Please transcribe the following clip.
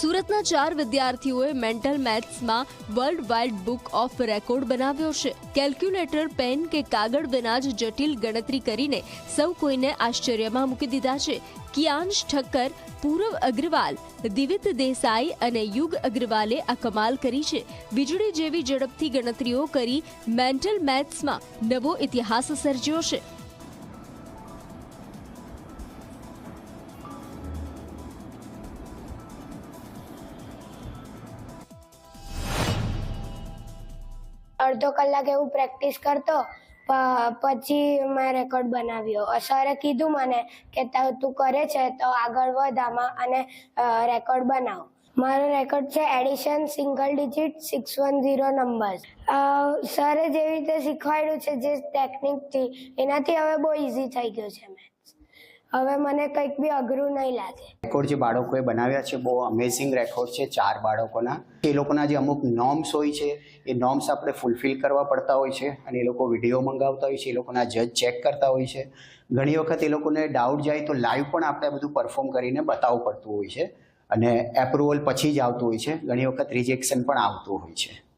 સુરતના ચાર વિદ્યાર્થીઓએ mental મેથ્સમાં world wide book of record બનાવ્યો છે. કેલ્ક્યુલેટર, પેન કે કાગળ વિના જ જટિલ ગણતરી કરીને સૌ કોઈને આશ્ચર્યમાં મૂકી દીધા છે. કિયાંશ ઠક્કર, પૂરવ અગ્રવાલ, દિવિત દેસાઈ અને યુગ અગ્રવાલે આ કમાલ કરી છે. વીજળી જેવી ઝડપથી ગણતરીઓ કરી મેન્ટલ મેથ્સમાં નવો ઇતિહાસ સર્જ્યો છે. અડધો કલાક એવું પ્રેક્ટિસ કરતો પછી મેં રેકોર્ડ બનાવ્યો. સરે કીધું મને કે તું કરે છે, તો આગળ વધ આમાં અને રેકોર્ડ બનાવ. મારો રેકોર્ડ છે addition single digit six one zero numbers. સરે જેવી રીતે શીખવાડ્યું છે જે ટેકનિકથી, એનાથી હવે બહુ ઇઝી થઈ ગયું છે મેથ્સ. હવે મને કંઈક બી અઘરું નહીં લાગે. રેકોર્ડ જે બાળકોએ બનાવ્યા છે, બહુ અમેઝિંગ રેકોર્ડ છે ચાર બાળકોના. એ લોકોના જે અમુક નોર્મ્સ હોય છે, એ નોર્મ્સ આપણે ફૂલફિલ કરવા પડતા હોય છે અને એ લોકો વીડિયો મંગાવતા હોય છે, એ લોકોના જજ ચેક કરતા હોય છે. ઘણી વખત એ લોકોને ડાઉટ જાય તો લાઈવ પણ આપણે બધું પરફોર્મ કરીને બતાવવું પડતું હોય છે અને એપ્રુવલ પછી જ આવતું હોય છે. ઘણી વખત રિજેક્શન પણ આવતું હોય છે.